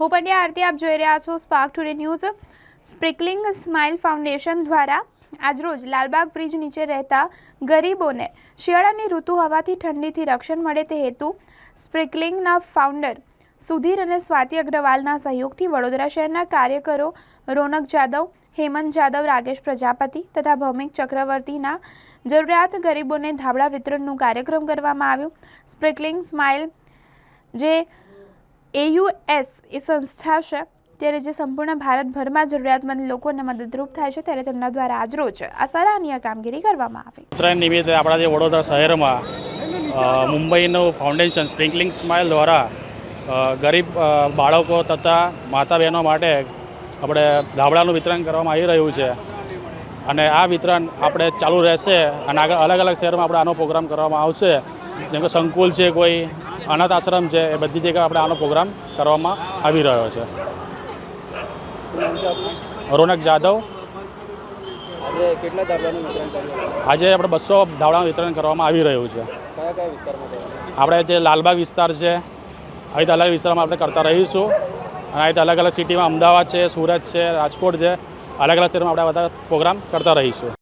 હું પંડ્યા આરતી આપ જોઈ રહ્યા છો spark today news sparkling smile foundation દ્વારા આજરોજ લાલબાગ બ્રિજ નીચે રહેતા ગરીબોને શિયાળાની ઋતુ હોવાથી ઠંડીથી રક્ષણ મળે તે હેતુ સ્પ્રિકલિંગના ફાઉન્ડર સુધીર અને સ્વાતિ અગ્રવાલના સહયોગથી વડોદરા શહેરના કાર્યકરો રોનક જાદવ, હેમંત જાદવ, રાગેશ પ્રજાપતિ તથા ભૌમિક ચક્રવર્તીના જરૂરિયાત ગરીબોને ધાબળા વિતરણનું કાર્યક્રમ કરવામાં આવ્યું. સ્પ્રિકલિંગ સ્માઇલ જે એયુએસ એ સંસ્થા છે, ત્યારે જે સંપૂર્ણ ભારતભરમાં જરૂરિયાતમંદ લોકોને મદદરૂપ થાય છે, ત્યારે તેમના દ્વારા આજરોજ આ સરાહનીય કામગીરી કરવામાં આવી. ઉત્તરાયણ નિમિત્તે આપણા જે વડોદરા શહેરમાં મુંબઈનું ફાઉન્ડેશન સ્પ્રિંકલિંગ સ્માઇલ દ્વારા ગરીબ બાળકો તથા માતા બહેનો માટે આપણે ધાબળાનું વિતરણ કરવામાં આવી રહ્યું છે. અને આ વિતરણ આપણે ચાલુ રહેશે અને આગળ અલગ અલગ શહેરમાં આપણે આનો પ્રોગ્રામ કરવામાં આવશે. જેમ કે સંકુલ છે કોઈ અનાથ આશ્રમ છે એ બધી જગ્યાએ આપણે આનો પ્રોગ્રામ કરવામાં આવી રહ્યો છે. રોનક જાદવ આજે આપણે બસો ધાવડાનું વિતરણ કરવામાં આવી રહ્યું છે. આપણે જે લાલબાગ વિસ્તાર છે અહીં અલગ વિસ્તારમાં આપણે કરતા રહીશું. અને અહીં અલગ અલગ સિટીમાં અમદાવાદ છે સુરત છે રાજકોટ છે અલગ અલગ શહેરમાં આપણે બધા પ્રોગ્રામ કરતા રહીશું.